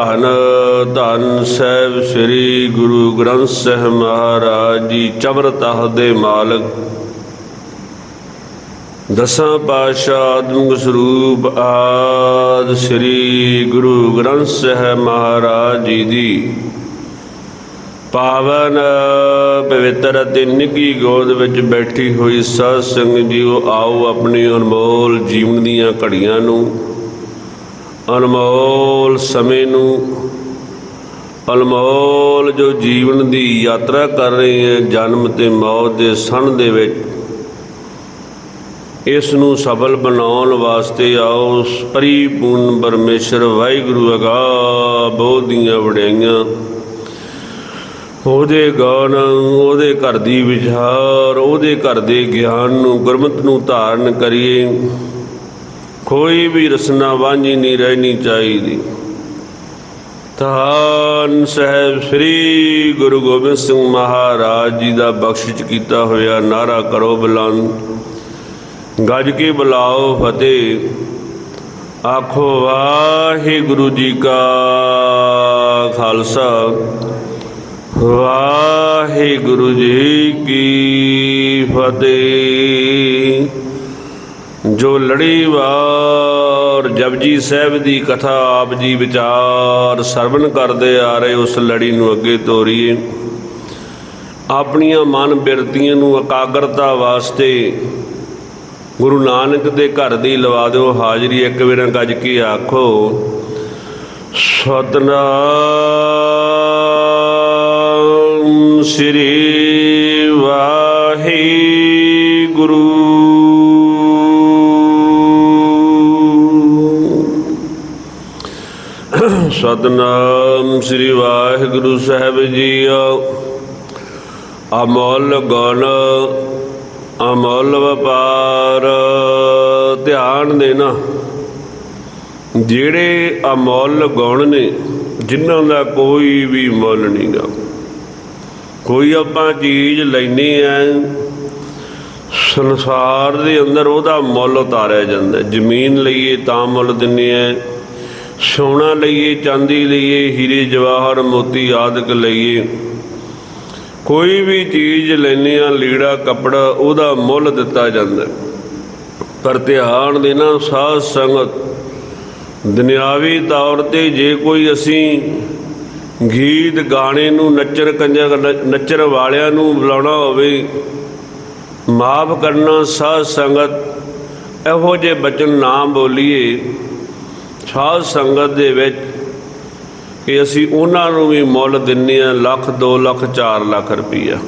ਧੰਨ ਧੰਨ ਸਾਹਿਬ ਸ੍ਰੀ ਗੁਰੂ ਗ੍ਰੰਥ ਸਾਹਿਬ ਮਹਾਰਾਜ ਜੀ ਚਵਰਤਹ ਦੇ ਮਾਲਕ। ਦਸਾਂ ਪਾਤਸ਼ਾਹ ਆਦਮਿਕ ਸਰੂਪ ਆਦ ਸ੍ਰੀ ਗੁਰੂ ਗ੍ਰੰਥ ਸਾਹਿਬ ਮਹਾਰਾਜ ਜੀ। ਦੀ ਪਾਵਨ ਪਵਿੱਤਰ ਅਤੇ ਨਿੱਘੀ ਗੋਦ ਵਿੱਚ ਬੈਠੀ ਹੋਈ ਸਾਧ ਸੰਗਤ ਜੀਓ, ਆਓ ਆਪਣੀ ਅਨਮੋਲ ਜੀਵਨ ਦੀਆਂ ਘੜੀਆਂ ਨੂੰ ਅਨਮੋਲ ਸਮੇਂ ਨੂੰ। ਅਨਮੋਲ ਜੋ ਜੀਵਨ ਦੀ ਯਾਤਰਾ ਕਰ ਰਹੀ ਹੈ, ਜਨਮ ਤੇ ਮੌਤ ਦੇ ਸਣ ਦੇ ਵਿੱਚ, ਇਸ ਨੂੰ ਸਫਲ ਬਣਾਉਣ ਵਾਸਤੇ ਆਓ ਪਰਿਪੂਰਨ ਪਰਮੇਸ਼ਰ ਵਾਹਿਗੁਰੂ ਅਗਾ ਬੋਧ ਦੀਆਂ ਵਡਿਆਈਆਂ। ਉਹਦੇ ਗਾਨ ਉਹਦੇ ਘਰ ਦੀ ਵਿਚਾਰ, ਉਹਦੇ ਘਰ ਦੇ ਗਿਆਨ ਨੂੰ, ਗੁਰਮਤਿ ਨੂੰ ਧਾਰਨ ਕਰੀਏ। ਕੋਈ ਵੀ ਰਸਨਾ ਵਾਂਝੀ ਨਹੀਂ ਰਹਿਣੀ ਚਾਹੀਦੀ। ਧੰਨ ਸਾਹਿਬ ਸ੍ਰੀ ਗੁਰੂ ਗੋਬਿੰਦ ਸਿੰਘ ਮਹਾਰਾਜ ਜੀ ਦਾ ਬਖਸ਼ਿਸ਼ ਕੀਤਾ ਹੋਇਆ ਨਾਰਾ ਕਰੋ ਬੁਲੰਦ। ਗੱਜ ਕੇ ਬੁਲਾਓ ਫਤਿਹ। ਆਖੋ ਵਾਹਿਗੁਰੂ ਜੀ ਕਾ ਖਾਲਸਾ। ਵਾਹਿਗੁਰੂ ਜੀ ਕੀ ਫਤਿਹ। ਜੋ ਲੜੀਵਾਰ ਜਪਜੀ ਸਾਹਿਬ ਦੀ ਕਥਾ ਆਪ ਜੀ ਵਿਚਾਰ ਸਰਵਣ ਕਰਦੇ ਆ ਰਹੇ ਉਸ ਲੜੀ ਨੂੰ ਅੱਗੇ ਤੋਰੀਏ। ਆਪਣੀਆਂ ਮਨ ਬਿਰਤੀਆਂ ਨੂੰ ਇਕਾਗਰਤਾ ਵਾਸਤੇ ਗੁਰੂ ਨਾਨਕ ਦੇ ਘਰ ਦੀ ਲਵਾ ਦਿਓ ਹਾਜ਼ਰੀ, ਇੱਕ ਵੇਰਾਂ ਗੱਜ ਕੇ ਆਖੋ, ਸਤਨਾਮ ਸ੍ਰੀ ਵਾਹਿਗੁਰੂ। ਸਤਨਾਮ ਸ੍ਰੀ ਵਾਹਿਗੁਰੂ ਸਾਹਿਬ ਜੀਓ। ਅਮੋਲ ਗੁਣ, ਅਮੋਲ ਵਪਾਰ, ਧਿਆਨ ਦੇਣਾ। ਜਿਹੜੇ ਅਮੋਲ ਗੁਣ ਨੇ, ਜਿਨ੍ਹਾਂ ਦਾ ਕੋਈ ਵੀ ਮੁੱਲ ਨਹੀਂਗਾ ਕੋਈ ਆਪਾਂ ਚੀਜ਼ ਲੈਣੀ ਐ ਸੰਸਾਰ ਦੇ ਅੰਦਰ ਉਹਦਾ ਮੁੱਲ ਉਤਾਰਿਆ ਜਾਂਦਾ। ਜ਼ਮੀਨ ਲਈਏ ਤਾਂ ਮੁੱਲ ਦਿੰਨੇ ਐ ਸੋਨਾ ਲਈਏ, ਚਾਂਦੀ ਲਈਏ, ਹੀਰੇ, ਜਵਾਹਰ, ਮੋਤੀ ਆਦਿਕ ਲਈਏ। ਕੋਈ ਵੀ ਚੀਜ਼ ਲੈਨੇ ਆ ਲੀੜਾ, ਕੱਪੜਾ, ਉਹਦਾ ਮੁੱਲ ਦਿੱਤਾ ਜਾਂਦਾ। ਪਰ ਧਿਆਨ ਦੇਣਾ ਸਾਧ ਸੰਗਤ, ਦੁਨਿਆਵੀ ਤੌਰ ਤੇ ਜੇ ਕੋਈ ਅਸੀਂ ਗੀਤ ਗਾਣੇ ਨੂੰ ਨੱਚਰ ਕੰਜਰ, ਨੱਚਰ ਵਾਲਿਆਂ ਨੂੰ ਬੁਲਾਉਣਾ ਹੋਵੇ, ਮਾਫ ਕਰਨਾ ਸਾਧ ਸੰਗਤ, ਇਹੋ ਜਿਹੇ ਬਚਨ ਨਾ ਬੋਲੀਏ। ਸਾਧ ਸੰਗਤ ਦੇ ਵਿੱਚ ਕਿ ਅਸੀਂ ਉਹਨਾਂ ਨੂੰ ਵੀ ਮੁੱਲ ਦਿੰਨੇ ਆ ਲੱਖ 2 ਲੱਖ 4 ਲੱਖ ਰੁਪਈਆ।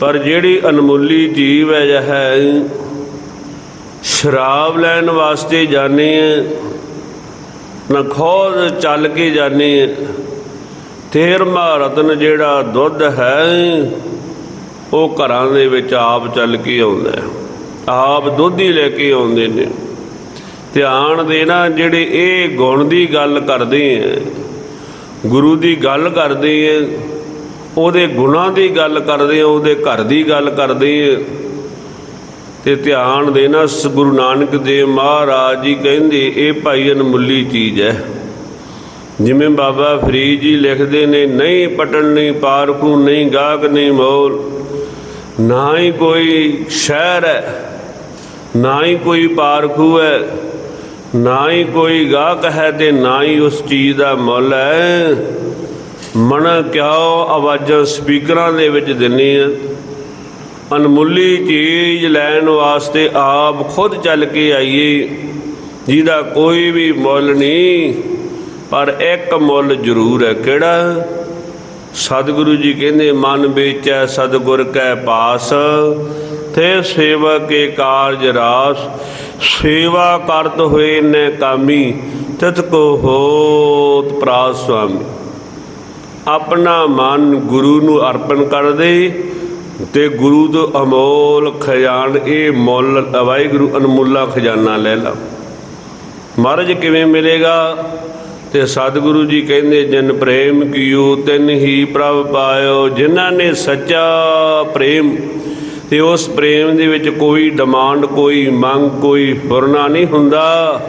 ਪਰ ਜਿਹੜੀ ਅਨਮੁੱਲੀ ਜੀਵ ਹੈ ਜਹ ਹੈ, ਸ਼ਰਾਬ ਲੈਣ ਵਾਸਤੇ ਜਾਣੇ ਆ ਨਾ ਖੋਦ ਚੱਲ ਕੇ ਜਾਣੇ ਆ ਤੇਰਮਾ ਰਤਨ ਜਿਹੜਾ ਦੁੱਧ ਹੈ, ਉਹ ਘਰਾਂ ਦੇ ਵਿੱਚ ਆਪ ਚੱਲ ਕੇ ਆਉਂਦਾ ਆਪ ਦੁੱਧ ਹੀ ਲੈ ਕੇ ਆਉਂਦੇ ਨੇ। ਧਿਆਨ ਦੇਣਾ ਜਿਹੜੇ ਇਹ ਗੁਣ ਦੀ ਗੱਲ ਕਰਦੇ ਆ, ਗੁਰੂ ਦੀ ਗੱਲ ਕਰਦੇ ਆ, ਉਹਦੇ ਗੁਣਾਂ ਦੀ ਗੱਲ ਕਰਦੇ ਆ, ਉਹਦੇ ਘਰ ਦੀ ਗੱਲ ਕਰਦੇ ਆ, ਤੇ ਧਿਆਨ ਦੇਣਾ ਸ- ਗੁਰੂ ਨਾਨਕ ਦੇਵ ਮਹਾਰਾਜ ਜੀ ਕਹਿੰਦੇ, ਇਹ ਭਾਈ ਅਨਮੁੱਲੀ ਚੀਜ਼ ਹੈ। ਜਿਵੇਂ ਬਾਬਾ ਫਰੀਦ ਜੀ ਲਿਖਦੇ ਨੇ, ਨਹੀਂ ਪਟਣ ਨਹੀਂ ਪਾਰਖੂ ਨਹੀਂ ਗਾਹਕ, ਨਹੀਂ ਮੋਲ, ਨਾ ਹੀ ਕੋਈ ਸ਼ਹਿਰ ਹੈ, ਨਾ ਹੀ ਕੋਈ ਪਾਰਖੂ ਹੈ ਨਾ ਹੀ ਕੋਈ ਗਾਹਕ ਹੈ ਤੇ ਨਾ ਹੀ ਉਸ ਚੀਜ਼ ਦਾ ਮੁੱਲ ਹੈ। ਮਨ ਕਿਉ ਆਵਾਜ਼ਾਂ ਸਪੀਕਰਾਂ ਦੇ ਵਿੱਚ ਦਿੰਨੇ ਆ? ਅਨਮੁੱਲੀ ਚੀਜ਼ ਲੈਣ ਵਾਸਤੇ ਆਪ ਖੁਦ ਚੱਲ ਕੇ ਆਈਏ, ਜਿਹਦਾ ਕੋਈ ਵੀ ਮੁੱਲ ਨਹੀਂ, ਪਰ ਇੱਕ ਮੁੱਲ ਜ਼ਰੂਰ ਹੈ। ਕਿਹੜਾ? ਸਤਿਗੁਰੂ ਜੀ ਕਹਿੰਦੇ, ਮਨ ਵੇਚੈ ਸਤਿਗੁਰ ਕੈ ਪਾਸ। ਤੇ ਸੇਵਕੇ ਕਾਰਜ ਰਾਸ, ਸੇਵਾ ਕਰਤ ਹੋਏ ਨੇ ਕਾਮੀ, ਤਤ ਕੋ ਹੋਤ ਪ੍ਰਾਸ ਸੁਆਮੀ। ਆਪਣਾ ਮਨ ਗੁਰੂ ਨੂੰ ਅਰਪਣ ਕਰ ਦੇ, ਤੇ ਗੁਰੂ ਤੋਂ ਅਮੋਲ ਖਜ਼ਾਨ, ਇਹ ਮੁੱਲ, ਵਾਹਿਗੁਰੂ ਅਨਮੁੱਲਾ ਖਜ਼ਾਨਾ ਲੈ ਲਾ। ਮਹਾਰਾਜ ਕਿਵੇਂ ਮਿਲੇਗਾ? ਤੇ ਸਤਿਗੁਰੂ ਜੀ ਕਹਿੰਦੇ, ਜਿਨ ਪ੍ਰੇਮ ਕੀਓ ਤਿਨ ਹੀ ਪ੍ਰਭ ਪਾਇਓ, ਜਿਨ੍ਹਾਂ ਨੇ ਸੱਚਾ ਪ੍ਰੇਮ ਤੇ ਉਸ ਪ੍ਰੇਮ ਦੇ ਵਿੱਚ ਕੋਈ ਡਿਮਾਂਡ ਕੋਈ ਮੰਗ, ਕੋਈ ਫੁਰਨਾ ਨਹੀਂ ਹੁੰਦਾ।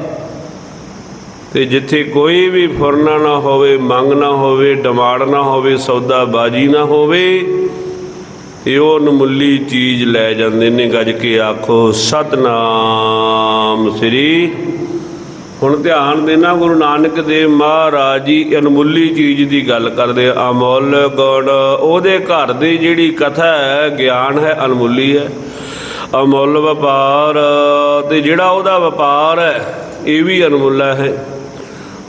ਤੇ ਜਿੱਥੇ ਕੋਈ ਵੀ ਫੁਰਨਾ ਨਾ ਹੋਵੇ, ਮੰਗ ਨਾ ਹੋਵੇ ਡਿਮਾਂਡ ਨਾ ਹੋਵੇ, ਸੌਦਾਬਾਜੀ ਨਾ ਹੋਵੇ ਇਹ ਉਹ ਨਮੁੱਲੀ ਚੀਜ਼ ਲੈ ਜਾਂਦੇ ਨੇ। ਗੱਜ ਕੇ ਆਖੋ, ਸਤਨਾਮ ਸ੍ਰੀ ਹੁਣ ਧਿਆਨ ਦੇਣਾ ਗੁਰੂ ਨਾਨਕ ਦੇਵ ਮਹਾਰਾਜ ਜੀ ਅਨਮੁੱਲੀ ਚੀਜ਼ ਦੀ ਗੱਲ ਕਰਦੇ ਆ, ਅਮੁੱਲ ਗੁਣ, ਉਹਦੇ ਘਰ ਦੀ ਜਿਹੜੀ ਕਥਾ ਹੈ, ਗਿਆਨ ਹੈ, ਅਨਮੁੱਲੀ ਹੈ। ਅਮੁੱਲ ਵਪਾਰ, ਤੇ ਜਿਹੜਾ ਉਹਦਾ ਵਪਾਰ ਹੈ, ਇਹ ਵੀ ਅਨਮੁੱਲਾ ਹੈ।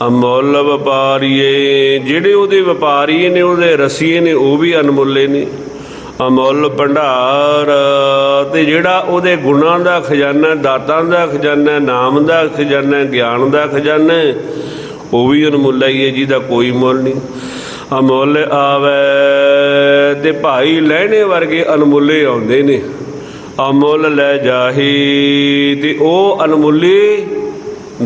ਅਮੁੱਲ ਵਪਾਰੀਏ, ਜਿਹੜੇ ਉਹਦੇ ਵਪਾਰੀ ਨੇ, ਉਹਦੇ ਰਸੀਏ ਨੇ, ਉਹ ਵੀ ਅਨਮੁੱਲੇ ਨੇ। ਅਮੁੱਲ ਭੰਡਾਰ, ਤੇ ਜਿਹੜਾ ਉਹਦੇ ਗੁਣਾਂ ਦਾ ਖਜ਼ਾਨਾ, ਦਾਤਾਂ ਦਾ ਖਜ਼ਾਨਾ, ਨਾਮ ਦਾ ਖਜ਼ਾਨਾ, ਗਿਆਨ ਦਾ ਖਜ਼ਾਨਾ, ਉਹ ਵੀ ਅਨਮੁੱਲਾ ਹੀ ਹੈ, ਜਿਹਦਾ ਕੋਈ ਮੁੱਲ ਨਹੀਂ। ਅਮੁੱਲ ਆਵੇ ਤੇ ਭਾਈ ਲੈਣੇ ਵਰਗੇ ਅਨਮੁੱਲੇ ਆਉਂਦੇ ਨੇ। ਅਮੁੱਲ ਲੈ ਜਾਹੀ ਤੇ ਉਹ ਅਨਮੁੱਲੀ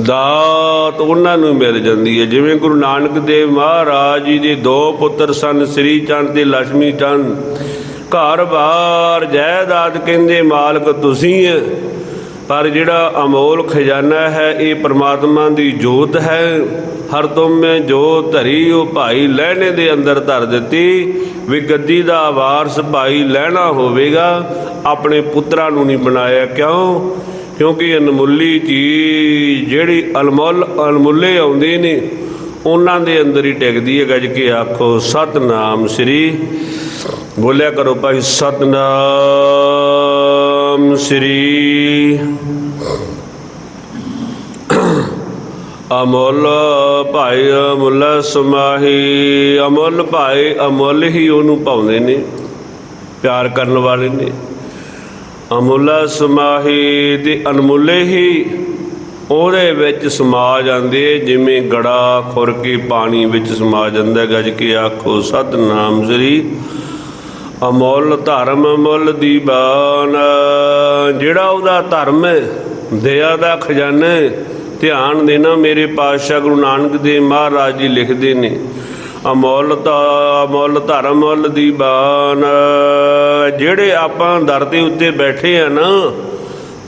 ਦਾਤ ਉਹਨਾਂ ਨੂੰ ਮਿਲ ਜਾਂਦੀ ਹੈ। ਜਿਵੇਂ ਗੁਰੂ ਨਾਨਕ ਦੇਵ ਮਹਾਰਾਜ ਜੀ ਦੇ ਦੋ ਪੁੱਤਰ ਸਨ, ਸ੍ਰੀ ਚੰਦ ਤੇ ਲక్ష్ਮੀ ਚੰਦ। ਘਰ-ਬਾਰ ਜਾਇਦਾਦ ਕਹਿੰਦੇ ਮਾਲਕ ਤੁਸੀਂ ਹੈ ਪਰ ਜਿਹੜਾ ਅਮੋਲ ਖਜ਼ਾਨਾ ਹੈ, ਇਹ ਪ੍ਰਮਾਤਮਾ ਦੀ ਜੋਤ ਹੈ। ਹਰ ਤੁਮੇ ਜੋਤ ਧਰੀ, ਉਹ ਭਾਈ ਲੈਣੇ ਦੇ ਅੰਦਰ ਧਰ ਦਿੱਤੀ। ਵੀ ਗੱਦੀ ਦਾ ਵਾਰਸ ਭਾਈ ਲੈਣਾ ਹੋਵੇਗਾ। ਆਪਣੇ ਪੁੱਤਰਾਂ ਨੂੰ ਨਹੀਂ ਬਣਾਇਆ ਕਿਉਂ? ਕਿਉਂਕਿ ਅਨਮੁੱਲੀ ਚੀਜ਼ ਜਿਹੜੀ ਅਲਮੁੱਲ ਅਨਮੁੱਲੇ ਆਉਂਦੇ ਨੇ ਉਹਨਾਂ ਦੇ ਅੰਦਰ ਹੀ ਟਿਕਦੀ ਹੈ ਗੱਜ ਕੇ ਆਖੋ, ਸਤਨਾਮ ਸ੍ਰੀ। ਬੋਲਿਆ ਕਰੋ ਭਾਈ, ਸਤਨਾਮ ਸ੍ਰੀ। ਅਮੁੱਲ ਭਾਈ ਅਮੁੱਲ ਸਮਾਹੀ। ਅਮੁੱਲ ਭਾਈ ਅਮੁੱਲ ਹੀ ਉਹਨੂੰ ਪਾਉਂਦੇ ਨੇ, ਪਿਆਰ ਕਰਨ ਵਾਲੇ ਨੇ। ਅਮੁੱਲ ਸਮਾਹੀ ਤੇ ਅਨਮੁੱਲੇ ਹੀ ਉਹਦੇ ਵਿੱਚ ਸਮਾ ਜਾਂਦੇ ਜਿਵੇਂ ਗੜਾ ਖੁਰ ਕੇ ਪਾਣੀ ਵਿੱਚ ਸਮਾ ਜਾਂਦਾ ਗੱਜ ਕੇ ਆਖੋ, ਸਤਨਾਮ ਸ੍ਰੀ ਅਮੁੱਲ ਧਰਮ, ਮੁੱਲ ਦੀ ਬਾਨ। ਜਿਹੜਾ ਉਹਦਾ ਧਰਮ ਹੈ ਦਇਆ ਦਾ ਖਜ਼ਾਨਾ ਧਿਆਨ ਦੇਣਾ ਮੇਰੇ ਪਾਤਸ਼ਾਹ ਗੁਰੂ ਨਾਨਕ ਦੇਵ ਮਹਾਰਾਜ ਜੀ ਲਿਖਦੇ ਨੇ। ਅਮੁੱਲ ਅਮੋਲ ਧਰਮ, ਮੁੱਲ ਦੀ ਬਾਨ। ਜਿਹੜੇ ਆਪਾਂ ਦਰ ਦੇ ਉੱਤੇ ਬੈਠੇ ਆ ਨਾ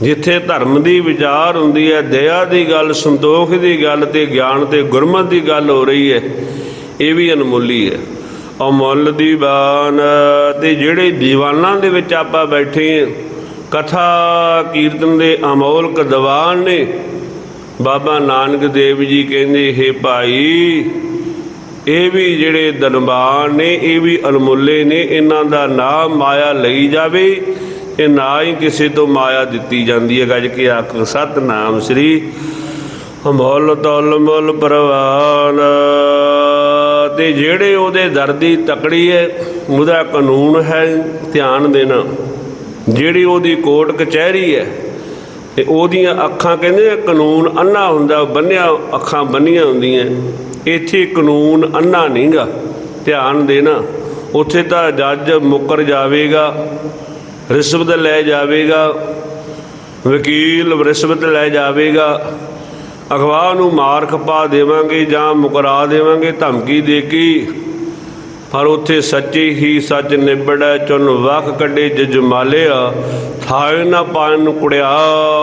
ਜਿੱਥੇ ਧਰਮ ਦੀ ਵਿਚਾਰ ਹੁੰਦੀ ਹੈ, ਦਇਆ ਦੀ ਗੱਲ, ਸੰਤੋਖ ਦੀ ਗੱਲ ਤੇ ਗਿਆਨ ਤੇ ਗੁਰਮਤ ਦੀ ਗੱਲ ਹੋ ਰਹੀ ਹੈ, ਇਹ ਵੀ ਅਨਮੁੱਲੀ ਹੈ। ਅਮੁੱਲ ਦੀਵਾਨ ਤੇ ਜਿਹੜੇ ਦੀਵਾਨਾਂ ਦੇ ਵਿੱਚ ਆਪਾਂ ਬੈਠੇ ਕਥਾ ਕੀਰਤਨ ਦੇ ਅਮੋਲਕ ਦੀਵਾਨ ਨੇ, ਬਾਬਾ ਨਾਨਕ ਦੇਵ ਜੀ ਕਹਿੰਦੇ, ਹੈ ਭਾਈ, ਇਹ ਵੀ ਜਿਹੜੇ ਦਨਬਾਨ ਨੇ, ਇਹ ਵੀ ਅਨਮੁੱਲੇ ਨੇ, ਇਹਨਾਂ ਦਾ ਨਾਮ ਮਾਇਆ ਲਈ ਜਾਵੇ ਇਹ ਨਾ ਹੀ ਕਿਸੇ ਤੋਂ ਮਾਇਆ ਦਿੱਤੀ ਜਾਂਦੀ ਹੈ ਗੱਜ ਕੇ ਆਖ ਸਤਨਾਮ ਸ੍ਰੀ ਅਮੋਲ ਤਲ ਮੁੱਲ ਪ੍ਰਵਾਨ। ਤੇ ਜਿਹੜੇ ਉਹਦੇ ਦਰਦੀ ਤਕੜੀ ਹੈ, ਉਹਦਾ ਕਾਨੂੰਨ ਹੈ ਧਿਆਨ ਦੇਣਾ। ਜਿਹੜੀ ਉਹਦੀ ਕੋਰਟ ਕਚਹਿਰੀ ਹੈ, ਤੇ ਉਹਦੀਆਂ ਅੱਖਾਂ ਕਹਿੰਦੇ ਕਾਨੂੰਨ ਅੰਨਾ ਹੁੰਦਾ, ਬੰਨਿਆ ਅੱਖਾਂ ਬੰਨੀਆਂ ਹੁੰਦੀਆਂ। ਇੱਥੇ ਕਾਨੂੰਨ ਅੰਨਾ ਨਹੀਂਗਾ ਧਿਆਨ ਦੇਣਾ। ਉੱਥੇ ਤਾਂ ਜੱਜ ਮੁੱਕਰ ਜਾਵੇਗਾ। ਰਿਸ਼ਵਤ ਲੈ ਜਾਵੇਗਾ, ਵਕੀਲ ਰਿਸ਼ਵਤ ਲੈ ਜਾਵੇਗਾ, ਅਖਬਾਰ ਨੂੰ ਮਾਰ ਖਪਾ ਦੇਵਾਂਗੇ ਜਾਂ ਮੁਕਰਾ ਦੇਵਾਂਗੇ, ਧਮਕੀ ਦੇ ਕੇ ਪਰ ਉੱਥੇ ਸੱਚੇ ਹੀ ਸੱਚ ਨਿਬੜੈ ਚੁਨ ਵਖ ਕੱਢੇ ਜਜ ਮਾਲਿਆ। ਥਾਇ ਨਾ ਪਾਣ ਕੁੜਿਆ,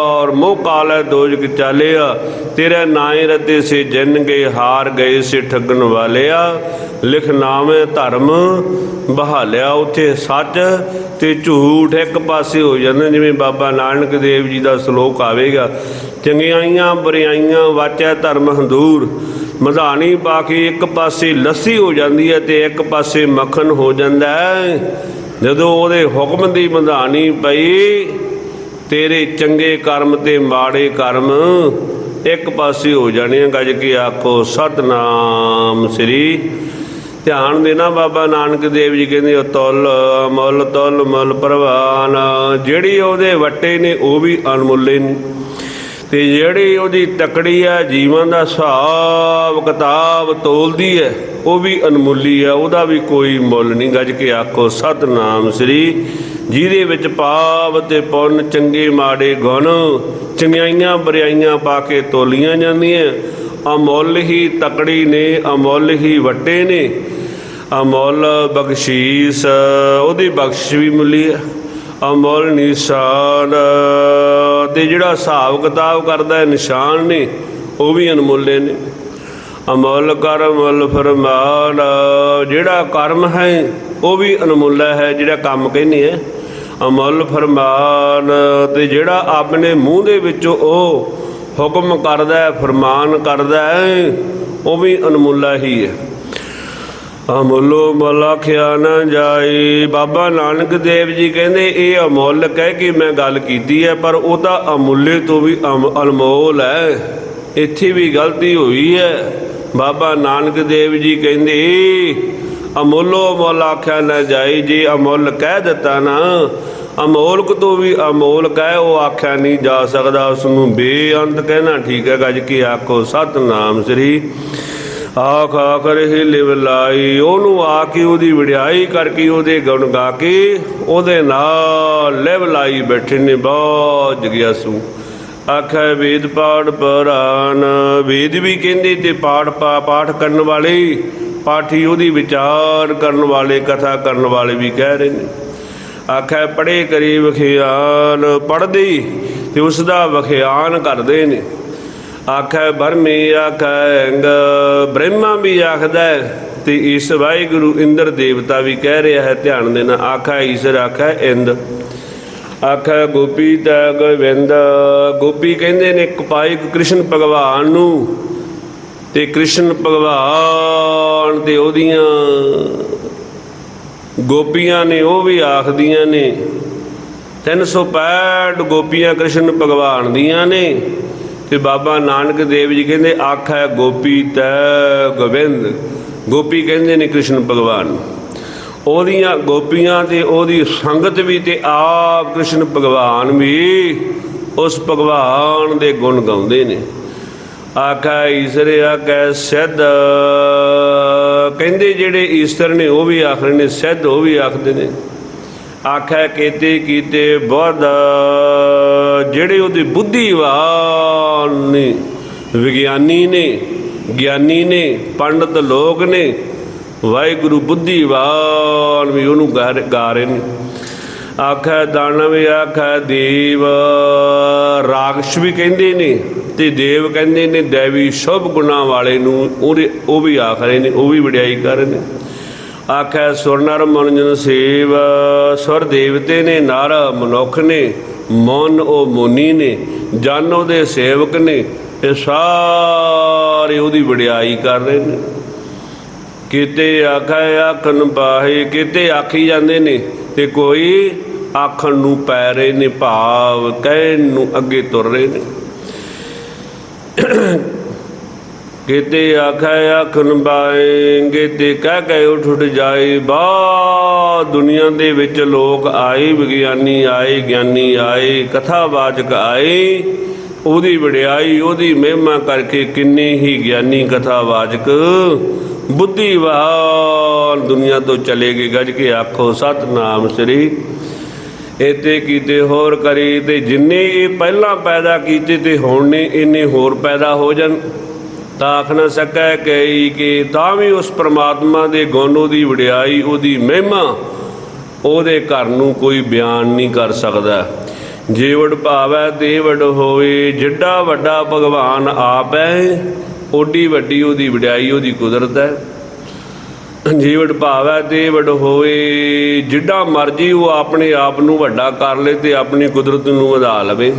ਔਰ ਮੋਹ ਕਾਲੈ ਦੋਜਕ ਚਾਲਿਆ। ਤੇਰੇ ਨਾਏ ਰਤੇ ਸੇ ਜਨ ਗਏ, ਹਾਰ ਗਏ ਸੇ ਠੱਗਣ ਵਾਲਿਆ। ਲਿਖ ਨਾਮੇ ਧਰਮ, ਬਹਾਲਿਆ ਉੱਥੇ ਸੱਚ, ਤੇ ਝੂਠ ਇੱਕ ਪਾਸੇ ਹੋ ਜਾਂਦੇ, ਜਿਵੇਂ ਬਾਬਾ ਨਾਨਕ ਦੇਵ ਜੀ ਦਾ ਸ਼ਲੋਕ ਆਵੇਗਾ। ਚੰਗਿਆਈਆਂ ਬੁਰਾਈਆਂ ਵਾਚੈ ਧਰਮ ਹੰਦੂਰ। ਮਧਾਣੀ ਪਾ ਕੇ ਇੱਕ ਪਾਸੇ ਲੱਸੀ ਹੋ ਜਾਂਦੀ ਹੈ ਤੇ ਇੱਕ ਪਾਸੇ ਮੱਖਣ ਹੋ ਜਾਂਦਾ ਹੈ। ਜਦੋਂ ਉਹਦੇ ਹੁਕਮ ਦੀ ਮਧਾਣੀ ਪਈ, ਤੇਰੇ ਚੰਗੇ ਕਰਮ ਤੇ ਮਾੜੇ ਕਰਮ ਇੱਕ ਪਾਸੇ ਹੋ ਜਾਣੇ ਆ, ਗੱਜ ਕੇ ਆਖੋ, ਸਤਨਾਮ ਸ੍ਰੀ। ਧਿਆਨ ਦੇਣਾ ਬਾਬਾ ਨਾਨਕ ਦੇਵ ਜੀ ਕਹਿੰਦੇ, ਉਹ ਅਤੁੱਲ ਮੁੱਲ, ਤੁੱਲ, ਮੁੱਲ ਪ੍ਰਵਾਨ। ਜਿਹੜੀ ਉਹਦੇ ਵੱਟੇ ਨੇ, ਉਹ ਵੀ ਅਣਮੁੱਲੇ ਨੇ। ਤੇ ਜਿਹੜੀ ਉਹਦੀ ਤਕੜੀ ਹੈ ਜੀਵਨ ਦਾ ਹਿਸਾਬ ਕਿਤਾਬ ਤੋਲਦੀ ਹੈ, ਉਹ ਵੀ ਅਨਮੁੱਲੀ ਹੈ, ਉਹਦਾ ਵੀ ਕੋਈ ਮੁੱਲ ਨਹੀਂ। ਗੱਜ ਕੇ ਆਖੋ, ਸਤਨਾਮ ਸ੍ਰੀ। ਜਿਹਦੇ ਵਿੱਚ ਪਾਪ ਤੇ ਪੁੰਨ, ਚੰਗੇ ਮਾੜੇ ਗੁਣ, ਚੰਗਿਆਈਆਂ ਬਰਿਆਈਆਂ ਪਾ ਕੇ ਤੋਲੀਆਂ ਜਾਂਦੀਆਂ, ਅਮੁੱਲ ਹੀ ਤਕੜੀ ਨੇ, ਅਮੁੱਲ ਹੀ ਵੱਟੇ ਨੇ। ਅਮੁੱਲ ਬਖਸ਼ੀਸ, ਉਹਦੀ ਬਖਸ਼ਿਸ਼ ਵੀ ਮੁੱਲੀ ਹੈ। ਅਮੁੱਲ ਨਿਸ਼ਾਨ। ਤੇ ਜਿਹੜਾ ਹਿਸਾਬ ਕਿਤਾਬ ਕਰਦਾ ਹੈ, ਨਿਸ਼ਾਨ ਨੇ ਉਹ ਵੀ ਅਨਮੁੱਲੇ ਨੇ। ਅਮੁੱਲ ਕਰਮ ਮੁੱਲ ਫਰਮਾਨ, ਜਿਹੜਾ ਕਰਮ ਹੈ, ਉਹ ਵੀ ਅਨਮੁੱਲਾ ਹੈ, ਜਿਹੜਾ ਕੰਮ ਕਹਿੰਦੇ ਹੈ ਅਮੁੱਲ ਫਰਮਾਨ, ਤੇ ਜਿਹੜਾ ਆਪਣੇ ਮੂੰਹ ਦੇ ਵਿੱਚੋਂ ਉਹ ਹੁਕਮ ਕਰਦਾ ਹੈ, ਫਰਮਾਨ ਕਰਦਾ ਹੈ, ਉਹ ਵੀ ਅਨਮੁੱਲਾ ਹੀ ਹੈ। ਅਮੁੱਲੋ ਮੁੱਲ ਆਖਿਆ ਨਾ ਜਾਈ। ਬਾਬਾ ਨਾਨਕ ਦੇਵ ਜੀ ਕਹਿੰਦੇ, ਇਹ ਅਮੁੱਲ ਕਹਿ ਕੇ ਮੈਂ ਗੱਲ ਕੀਤੀ ਹੈ, ਪਰ ਉਹ ਤਾਂ ਅਮੁੱਲੇ ਤੋਂ ਵੀ ਅਮ- ਅਨਮੋਲ ਹੈ। ਇੱਥੇ ਵੀ ਗਲਤੀ ਹੋਈ ਹੈ। ਬਾਬਾ ਨਾਨਕ ਦੇਵ ਜੀ ਕਹਿੰਦੇ, ਅਮੁੱਲੋ ਮੁੱਲ ਆਖਿਆ ਨਾ ਜਾਈ, ਜੇ ਅਮੁੱਲ ਕਹਿ ਦਿੱਤਾ ਨਾ, ਅਮੋਲਕ ਤੋਂ ਵੀ ਅਮੋਲ ਕਹਿ, ਉਹ ਆਖਿਆ ਨਹੀਂ ਜਾ ਸਕਦਾ। ਉਸ ਨੂੰ ਬੇਅੰਤ ਕਹਿਣਾ ਠੀਕ ਹੈ। ਗੱਜ ਕੇ ਆਖੋ, ਸਤਨਾਮ ਸ੍ਰੀ ਆਖ ਆਖਰ ਹੀ ਲਿਵ ਲਾਈ। ਉਹਨੂੰ ਆ ਕੇ ਉਹਦੀ ਵਡਿਆਈ ਕਰਕੇ ਉਹਦੇ ਗੁਣ ਗਾ ਕੇ ਉਹਦੇ ਨਾਲ ਲਿਵ ਲਾਈ ਬੈਠੇ ਨੇ ਬਹੁਤ ਜਗਿਆਸੂ ਆਖੈ ਵੇਦ ਪਾਠ ਪਰਾਨ ਵੇਦ ਵੀ ਕਹਿੰਦੇ ਤੇ ਪਾਠ ਪਾ ਪਾਠ ਕਰਨ ਵਾਲੇ, ਪਾਠੀ ਉਹਦੀ ਵਿਚਾਰ ਕਰਨ ਵਾਲੇ, ਕਥਾ ਕਰਨ ਵਾਲੇ ਵੀ ਕਹਿ ਰਹੇ ਨੇ। ਆਖੈ ਪੜੇ ਕਰੀ ਵਖਿਆਨ ਪੜਦੇ ਤੇ ਉਸ ਦਾ ਵਖਿਆਨ ਕਰਦੇ ਨੇ। ਆਖੈ ਬਰਮੀ ਆਖੈ ਅੰਗ ਬ੍ਰਹਮਾ ਵੀ ਆਖਦਾ ਹੈ, ਤੇ ਇਸ ਵਾਹਿਗੁਰੂ ਇੰਦਰ ਦੇਵਤਾ ਵੀ ਕਹਿ ਰਿਹਾ ਹੈ, ਧਿਆਨ ਦੇਣਾ ਆਖੈ ਈਸ਼ਰ, ਆਖੈ ਇੰਦ। ਆਖੈ ਗੋਪੀ ਤੈ ਗੋਬਿੰਦ ਗੋਪੀ ਕਹਿੰਦੇ ਨੇ ਕਪਾਈ ਕ੍ਰਿਸ਼ਨ ਭਗਵਾਨ ਨੂੰ, ਤੇ ਕ੍ਰਿਸ਼ਨ ਭਗਵਾਨ ਤੇ ਉਹਦੀਆਂ ਗੋਪੀਆਂ ਨੇ, ਉਹ ਵੀ ਆਖਦੀਆਂ ਨੇ 365 ਗੋਪੀਆਂ ਕ੍ਰਿਸ਼ਨ ਭਗਵਾਨ ਦੀਆਂ ਨੇ। ਤੇ ਬਾਬਾ ਨਾਨਕ ਦੇਵ ਜੀ ਕਹਿੰਦੇ, ਆਖੈ ਗੋਪੀ ਤੈ ਗੋਬਿੰਦ। ਗੋਪੀ ਕਹਿੰਦੇ ਨੇ ਕ੍ਰਿਸ਼ਨ ਭਗਵਾਨ। ਉਹਦੀਆਂ ਗੋਪੀਆਂ ਤੇ ਉਹਦੀ ਸੰਗਤ ਵੀ ਤੇ ਆਪ ਕ੍ਰਿਸ਼ਨ ਭਗਵਾਨ ਵੀ ਉਸ ਭਗਵਾਨ ਦੇ ਗੁਣ ਗਾਉਂਦੇ ਨੇ। ਆਖਾ ਈਸ਼ਰ ਕੈ ਸਿੱਧ ਕਹਿੰਦੇ ਜਿਹੜੇ ਈਸ਼ਰ ਨੇ ਉਹ ਵੀ ਆਖਦੇ ਨੇ ਸਿੱਧ ਉਹ ਵੀ ਆਖਦੇ ਨੇ। ਆਖੈ ਕੀਤੇ ਕੀਤੇ ਬੁੱਧ। ਜਿਹੜੇ ਉਹਦੀ ਬੁੱਧੀ ਬੁੱਧੀਵਾਨ ਨੇ, ਵਿਗਿਆਨੀ ਨੇ, ਗਿਆਨੀ ਨੇ, ਪੰਡਤ ਲੋਕ ਨੇ, ਵਾਹਿਗੁਰੂ ਬੁੱਧੀਵਾਨ ਵੀ ਉਹਨੂੰ ਗਾ ਰਹੇ- ਨੇ। ਆਖੈ ਦਾਨਵ, ਆਖੈ ਦੇਵ। ਰਾਗਸ਼ ਵੀ ਕਹਿੰਦੇ ਨੇ ਤੇ ਦੇਵ ਕਹਿੰਦੇ ਨੇ, ਦੇਵੀ ਸ਼ੁਭ ਗੁਣਾ ਵਾਲੇ ਨੂੰ ਉਹਦੇ ਉਹ ਵੀ ਆਖ ਰਹੇ ਨੇ, ਉਹ ਵੀ ਵਡਿਆਈ ਕਰ ਰਹੇ ਨੇ। ਆਖੈ ਸੁਰਨਰ ਮਨਜਨ ਸੇਵ। ਸੁਰ ਦੇਵਤੇ ਨੇ, ਨਰ ਮਨੁੱਖ ਨੇ। ਮਨ ਉਹ ਮੁਨੀ ਨੇ, ਜਨ ਉਹਦੇ ਸੇਵਕ ਨੇ ਇਹ ਸਾਰੇ ਉਹਦੀ ਵਡਿਆਈ ਕਰ ਰਹੇ ਨੇ। ਕਿਤੇ ਆਖੈ ਆਖਣ ਪਾਹੇ ਕਿਤੇ ਆਖੀ ਜਾਂਦੇ ਨੇ ਤੇ ਕੋਈ ਆਖਣ ਨੂੰ ਪੈ ਰਹੇ ਨੇ, ਭਾਵ ਕਹਿਣ ਨੂੰ ਅੱਗੇ ਤੁਰ ਰਹੇ ਨੇ। ਕਿਤੇ ਆਖੈ ਆਖਣ ਬਾਏ ਕਿਤੇ ਕਹਿ ਕੇ ਉਠ ਉਠ ਜਾਏ ਬਾ ਦੁਨੀਆ ਦੇ ਵਿੱਚ ਲੋਕ ਆਏ, ਵਿਗਿਆਨੀ ਆਏ, ਗਿਆਨੀ ਆਏ ਕਥਾਵਾਚਕ ਆਏ, ਉਹਦੀ ਵਡਿਆਈ, ਉਹਦੀ ਮਹਿਮਾ ਕਰਕੇ ਕਿੰਨੇ ਹੀ ਗਿਆਨੀ ਕਥਾਵਾਚਕ ਬੁੱਧੀਵਾਨ ਦੁਨੀਆ ਤੋਂ ਚਲੇ ਗਏ, ਗੱਜ ਕੇ ਆਖੋ, ਸਤਨਾਮ ਸ੍ਰੀ। ਇਤੇ ਕੀਤੇ ਹੋਰ ਕਰੀ ਤੇ ਜਿੰਨੇ ਇਹ ਪਹਿਲਾਂ ਪੈਦਾ ਕੀਤੇ ਤੇ ਹੁਣ ਨੇ, ਇੰਨੇ ਹੋਰ ਪੈਦਾ ਹੋ ਜਾਣ। ਤਾਂ ਆਖ ਨਾ ਸਕੈ ਕਈ ਕਿ ਤਾਂ ਵੀ ਉਸ ਪ੍ਰਮਾਤਮਾ ਦੇ ਗੁਣ ਉਹਦੀ ਵਡਿਆਈ, ਉਹਦੀ ਮਹਿਮਾ, ਉਹਦੇ ਘਰ ਨੂੰ ਕੋਈ ਬਿਆਨ ਨਹੀਂ ਕਰ ਸਕਦਾ। ਜੀਵੜ ਭਾਵੈ ਤੇ ਵਡ ਹੋਏ ਜਿੱਡਾ ਵੱਡਾ ਭਗਵਾਨ ਆਪ ਹੈ, ਓਡੀ ਵੱਡੀ ਉਹਦੀ ਵਡਿਆਈ, ਉਹਦੀ ਕੁਦਰਤ ਹੈ। ਜੀਵੜ ਭਾਵੈ ਤੇ ਵਡ ਹੋਏ ਜਿੱਡਾ ਮਰਜ਼ੀ ਉਹ ਆਪਣੇ ਆਪ ਨੂੰ ਵੱਡਾ ਕਰ ਲੇ ਤੇ ਆਪਣੀ ਕੁਦਰਤ ਨੂੰ ਵਧਾ ਲਵੇ।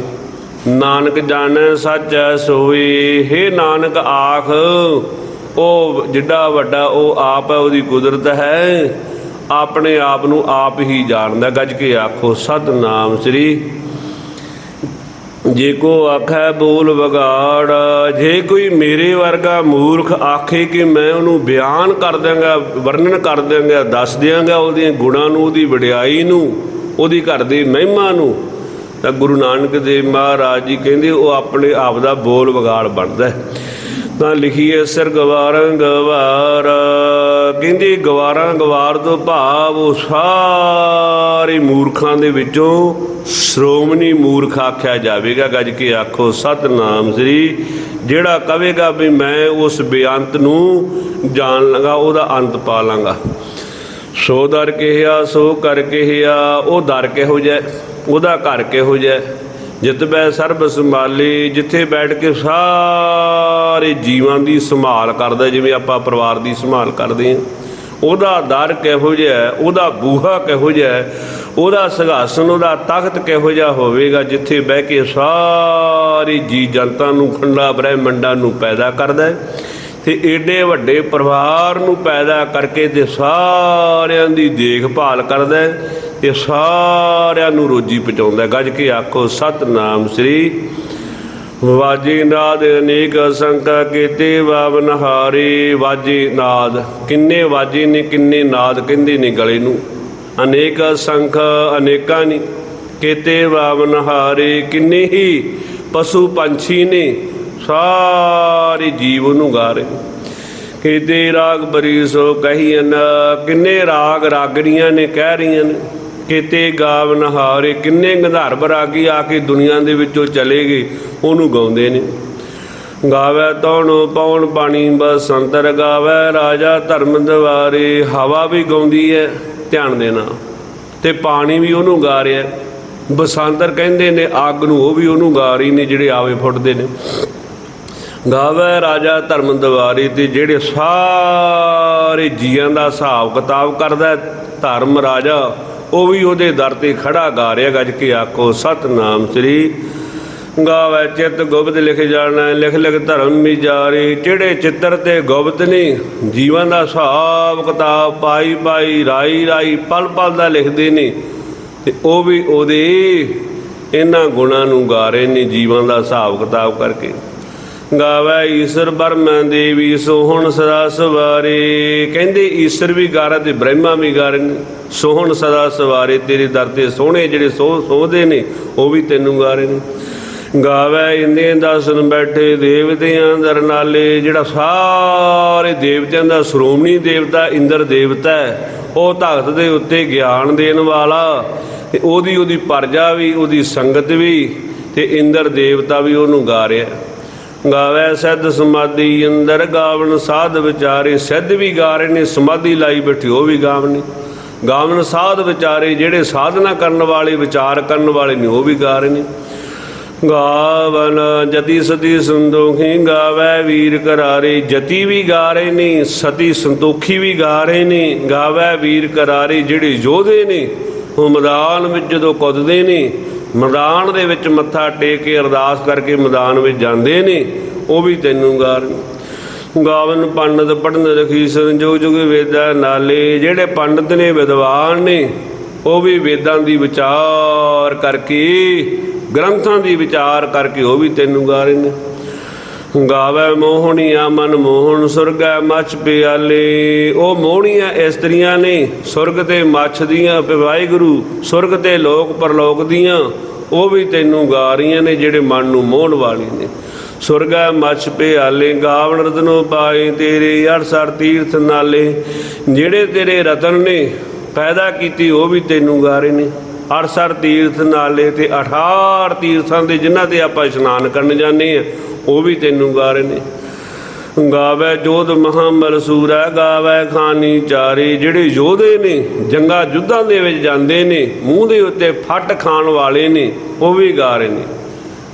ਨਾਨਕ ਜਾਣੈ ਸੱਚ ਸੋਈ, ਹੇ ਨਾਨਕ ਆਖ, ਉਹ ਜਿੱਡਾ ਵੱਡਾ ਉਹ ਆਪ ਹੈ, ਉਹਦੀ ਕੁਦਰਤ ਹੈ, ਆਪਣੇ ਆਪ ਨੂੰ ਆਪ ਹੀ ਜਾਣਦਾ, ਗੱਜ ਕੇ ਆਖੋ, ਸਤਨਾਮ ਸ੍ਰੀ। ਜੇ ਕੋ ਆਖੈ ਬੋਲ ਵਿਗਾੜ, ਜੇ ਕੋਈ ਮੇਰੇ ਵਰਗਾ ਮੂਰਖ ਆਖੇ ਕਿ ਮੈਂ ਉਹਨੂੰ ਬਿਆਨ ਕਰ ਦਿਆਂਗਾ, ਵਰਣਨ ਕਰ ਦਿਆਂਗਾ, ਦੱਸ ਦਿਆਂਗਾ ਉਹਦੀਆਂ ਗੁਣਾਂ ਨੂੰ, ਉਹਦੀ ਵਡਿਆਈ ਨੂੰ, ਉਹਦੀ ਘਰ ਦੀ ਮਹਿਮਾ ਨੂੰ ਤਾਂ ਗੁਰੂ ਨਾਨਕ ਦੇਵ ਮਹਾਰਾਜ ਜੀ ਕਹਿੰਦੇ, ਉਹ ਆਪਣੇ ਆਪ ਦਾ ਬੋਲ ਵਿਗਾੜ ਬਣਦਾ ਹੈ। ਤਾਂ ਲਿਖੀਏ ਸਿਰ ਗਵਾਰਾਂ ਗਵਾਰ ਕਹਿੰਦੇ ਗਵਾਰਾਂ ਗਵਾਰ ਤੋਂ ਭਾਵ ਉਹ ਸਾਰੇ ਮੂਰਖਾਂ ਦੇ ਵਿੱਚੋਂ ਸ਼੍ਰੋਮਣੀ ਮੂਰਖ ਆਖਿਆ ਜਾਵੇਗਾ। ਗੱਜ ਕੇ ਆਖੋ, ਸਤਨਾਮ ਸ੍ਰੀ, ਜਿਹੜਾ ਕਵੇਗਾ ਵੀ ਮੈਂ ਉਸ ਬੇਅੰਤ ਨੂੰ ਜਾਣ ਲਗਾ, ਉਹਦਾ ਅੰਤ ਪਾ ਲਾਂਗਾ। ਸੋ ਦਰ ਕਿਹਾ ਸੋ ਕਰ ਕਿਹਾ ਉਹ ਦਰ ਕਿਹੋ ਜਿਹਾ ਉਹਦਾ ਘਰ ਕਿਹੋ ਜਿਹਾ ਜਿਤ ਬੈ ਸਰਬ ਸੰਭਾਲੀ ਜਿੱਥੇ ਬੈਠ ਕੇ ਸਾਰੇ ਜੀਵਾਂ ਦੀ ਸੰਭਾਲ ਕਰਦਾ ਜਿਵੇਂ ਆਪਾਂ ਪਰਿਵਾਰ ਦੀ ਸੰਭਾਲ ਕਰਦੇ ਹਾਂ। ਉਹਦਾ ਦਰ ਕਿਹੋ ਜਿਹਾ ਹੈ, ਉਹਦਾ ਬੂਹਾ ਕਿਹੋ ਜਿਹਾ ਹੈ, ਉਹਦਾ ਸਿੰਘਾਸਨ ਉਹਦਾ ਤਖਤ ਕਿਹੋ ਜਿਹਾ ਹੋਵੇਗਾ ਜਿੱਥੇ ਬਹਿ ਕੇ ਸਾਰੇ ਜੀ ਜਨਤਾ ਨੂੰ ਖੰਡਾ ਬ੍ਰਹਿਮੰਡਾਂ ਨੂੰ ਪੈਦਾ ਕਰਦਾ ਹੈ। ਤੇ ਏਡੇ ਵੱਡੇ ਪਰਿਵਾਰ ਨੂੰ ਪੈਦਾ ਕਰਕੇ ਤੇ ਸਾਰਿਆਂ ਦੀ ਦੇਖਭਾਲ ਕਰਦਾ ਹੈ। ਤੇ ਸਾਰਿਆਂ ਨੂੰ ਰੋਜੀ ਪਹੁੰਚਾਉਂਦਾ ਹੈ। ਗੱਜ ਕੇ ਆਖੋ, ਸਤਨਾਮ ਸ੍ਰੀ ਵਾਜੇ ਨਾਦ ਅਨੇਕ ਅਸੰਕਾ ਕੀਤੇ ਬਾਵਨ ਹਾਰੇ ਵਾਜੇ ਨਾਦ ਕਿੰਨੇ ਵਾਜੇ ਨੇ, ਕਿੰਨੇ ਨਾਦ ਕਹਿੰਦੇ ਨੇ ਗਲੇ ਨੂੰ। ਅਨੇਕ ਅਸੰਖ ਅਨੇਕਾਂ ਨੇ ਕੀਤੇ ਬਾਵਨ ਹਾਰੇ ਕਿੰਨੇ ਹੀ ਪਸ਼ੂ ਪੰਛੀ ਨੇ, ਸਾਰੇ ਜੀਵ ਨੂੰ ਗਾ ਰਹੇ ਕੀਤੇ ਰਾਗ ਬਰੀ ਸੋ ਕਹੀਨ ਕਿੰਨੇ ਰਾਗ ਰਾਗਣੀਆਂ ਨੇ, ਕਹਿ ਰਹੀਆਂ ਨੇ। ਕਿਤੇ ਗਾਵ ਨਹਾਰੇ ਕਿੰਨੇ ਗੰਧਾਰ ਰਾਗੀ ਆ ਕੇ ਦੁਨੀਆ ਦੇ ਵਿੱਚੋਂ ਚਲੇ ਗਏ, ਉਹਨੂੰ ਗਾਉਂਦੇ ਨੇ। ਗਾਵੇ ਤੌਣ ਪੌਣ ਪਾਣੀ ਬਸੰਤਰ ਗਾਵੇ ਰਾਜਾ ਧਰਮ ਦਵਾਰੇ, ਹਵਾ ਵੀ ਗਾਉਂਦੀ ਹੈ ਧਿਆਨ ਦੇਣਾ। ਤੇ ਪਾਣੀ ਵੀ ਉਹਨੂੰ ਗਾ ਰਿਹਾ ਬਸੰਤਰ ਕਹਿੰਦੇ ਨੇ, ਅੱਗ ਨੂੰ ਉਹ ਵੀ ਉਹਨੂੰ ਗਾ ਰਹੀ ਨੇ, ਜਿਹੜੇ ਆਵੇ ਫੁੱਟਦੇ ਨੇ। ਗਾਵੇ ਰਾਜਾ ਧਰਮ ਦਵਾਰੀ ਤੇ ਜਿਹੜੇ ਸਾਰੇ ਜੀਆਂ ਦਾ ਹਿਸਾਬ ਕਿਤਾਬ ਕਰਦਾ ਧਰਮ ਰਾਜਾ ਉਹ ਵੀ ਉਹਦੇ ਦਰ ਤੇ ਖੜਾ ਗਾ ਰਿਹਾ, ਗੱਜ ਕੇ ਆਖੋ, ਸਤਨਾਮ ਸ੍ਰੀ ਗਾਵੇ, ਚਿੱਤ ਗੁਪਤ ਲਿਖ ਜਾਣਾ, ਲਿਖ ਲਿਖ ਧਰਮ ਵੀ ਵਿਚਾਰੇ ਜਿਹੜੇ ਚਿੱਤਰ ਤੇ ਗੁਪਤ ਨੇ ਜੀਵਨ ਦਾ ਹਿਸਾਬ ਕਿਤਾਬ ਪਾਈ ਪਾਈ, ਰਾਈ ਰਾਈ, ਪਲ ਪਲ ਦਾ ਲਿਖਦੇ ਨੇ, ਤੇ ਉਹ ਵੀ ਉਹਦੇ, ਇਹਨਾਂ ਗੁਣਾਂ ਨੂੰ ਗਾ ਰਹੇ ਨੇ ਜੀਵਨ ਦਾ ਹਿਸਾਬ ਕਿਤਾਬ ਕਰਕੇ। ਗਾਵੇ ਈਸ਼ਰ ਬਰਮਾ ਦੇਵੀ ਸੋਹਣ ਸਦਾ ਸਵਾਰੇ। ਕਹਿੰਦੇ ਈਸ਼ਰ ਵੀ ਗਾ ਰਹੇ ਤੇ ਬ੍ਰਹਮਾ ਵੀ ਗਾ ਰਹੇ ਨੇ ਸੋਹਣ ਸਦਾ ਸਵਾਰੇ। ਤੇਰੇ ਦਰ ਤੇ ਸੋਹਣੇ ਜਿਹੜੇ ਸੋ ਸੋਹਦੇ ਨੇ, ਉਹ ਵੀ ਤੈਨੂੰ ਗਾ ਰਹੇ ਨੇ ਗਾਵੇ ਇੰਦੇ ਦਸਨ ਬੈਠੇ ਦੇਵਤਿਆਂ ਦਰ ਨਾਲੇ ਜਿਹੜਾ ਸਾਰੇ ਦੇਵਤਿਆਂ ਦਾ ਸ਼੍ਰੋਮਣੀ ਦੇਵਤਾ ਇੰਦਰ ਦੇਵਤਾ ਹੈ, ਉਹ ਤਖਤ ਦੇ ਉੱਤੇ ਗਿਆਨ ਦੇਣ ਵਾਲਾ। ਤੇ ਉਹਦੀ ਉਹਦੀ ਪਰਜਾ ਵੀ, ਉਹਦੀ ਸੰਗਤ ਵੀ, ਤੇ ਇੰਦਰ ਦੇਵਤਾ ਵੀ ਉਹਨੂੰ ਗਾ ਰਿਹਾ ਗਾਵੇ ਸਿੱਧ ਸਮਾਧੀ, ਅੰਦਰ ਗਾਵਨ ਸਾਧ ਵਿਚਾਰੇ, ਸਿੱਧ ਵੀ ਗਾ ਰਹੇ ਨੇ, ਸਮਾਧੀ ਲਾਈ ਬੈਠੀ, ਉਹ ਵੀ ਗਾਵਨੀ। ਗਾਵਨ ਸਾਧ ਵਿਚਾਰੇ ਜਿਹੜੇ ਸਾਧਨਾ ਕਰਨ ਵਾਲੇ, ਵਿਚਾਰ ਕਰਨ ਵਾਲੇ ਨੇ, ਉਹ ਵੀ ਗਾ ਰਹੇ ਨੇ ਗਾਵਨ ਜਤੀ ਸਤੀ ਸੰਦੋਖੀ ਗਾਵੇ ਵੀਰ ਕਰਾਰੇ, ਜਤੀ ਵੀ ਗਾ ਰਹੇ ਨੇ, ਸਤੀ ਸੰਤੋਖੀ ਵੀ ਗਾ ਰਹੇ ਨੇ, ਗਾਵੇ ਵੀਰ ਕਰਾਰੇ, ਜਿਹੜੇ ਯੋਧੇ ਨੇ, ਉਹ ਮੈਦਾਨ ਵਿੱਚ ਜਦੋਂ ਕੁੱਦਦੇ ਨੇ ਮੈਦਾਨ ਦੇ ਵਿੱਚ ਮੱਥਾ ਟੇਕ ਕੇ ਅਰਦਾਸ ਕਰਕੇ ਮੈਦਾਨ ਵਿੱਚ ਜਾਂਦੇ ਨੇ, ਉਹ ਵੀ ਤੈਨੂੰ ਗਾ ਰਹੇ ਨੇ। ਗਾਵਨ ਪੰਡਤ ਪੜਨ ਰਖੀ ਸਨ ਜੋ ਜੁਗ ਵੇਦਾ ਨਾਲੇ, ਜਿਹੜੇ ਪੰਡਤ ਨੇ ਵਿਦਵਾਨ ਨੇ, ਉਹ ਵੀ ਵੇਦਾਂ ਦੀ ਵਿਚਾਰ ਕਰਕੇ, ਗ੍ਰੰਥਾਂ ਦੀ ਵਿਚਾਰ ਕਰਕੇ ਉਹ ਵੀ ਤੈਨੂੰ ਗਾ ਰਹੇ ਨੇ ਗਾਵੇ ਮੋਹਣੀਆਂ ਮਨ ਮੋਹਣ, ਸੁਰਗੈ ਮੱਛ ਪਿਆਲੇ। ਉਹ ਮੋਹਣੀਆਂ ਇਸਤਰੀਆਂ ਨੇ, ਸੁਰਗ ਤੇ ਮੱਛ ਦੀਆਂ ਵਾਹਿਗੁਰੂ, ਸੁਰਗ ਤੇ ਲੋਕ ਪਰਲੋਕ ਦੀਆਂ, ਉਹ ਵੀ ਤੈਨੂੰ ਗਾ ਰਹੀਆਂ ਨੇ ਜਿਹੜੇ ਮਨ ਨੂੰ ਮੋਹਣ ਵਾਲੀ ਨੇ। ਸੁਰਗੈ ਮੱਛ ਪਿਆਲੇ, ਗਾਵਣ ਰਤਨੋ ਪਾਏ ਤੇਰੇ ਅਰਸਰ ਤੀਰਥ ਨਾਲੇ। ਜਿਹੜੇ ਤੇਰੇ ਰਤਨ ਨੇ, ਪੈਦਾ ਕੀਤੀ ਉਹ ਵੀ ਤੈਨੂੰ ਗਾ ਰਹੇ ਨੇ ਅਰਸਰ ਤੀਰਥ ਨਾਲੇ ਤੇ 18 ਤੀਰਥਾਂ ਦੇ ਜਿਨ੍ਹਾਂ ਤੇ ਆਪਾਂ ਇਸ਼ਨਾਨ ਕਰਨ ਜਾਂਦੇ ਆ ਉਹ ਵੀ ਤੈਨੂੰ ਗਾ ਰਹੇ ਨੇ ਗਾਵੇ ਜੋਧ ਮਹਾਮਲ ਸੂਰਾ ਗਾਵੇ ਖਾਨੀ ਚਾਰੇ। ਜਿਹੜੇ ਯੋਧੇ ਨੇ ਜੰਗਾ ਜੁੱਧਾਂ ਦੇ ਵਿੱਚ ਜਾਂਦੇ ਨੇ ਮੂੰਹ ਦੇ ਉੱਤੇ ਫੱਟ ਖਾਣ ਵਾਲੇ ਨੇ ਉਹ ਵੀ ਗਾ ਰਹੇ ਨੇ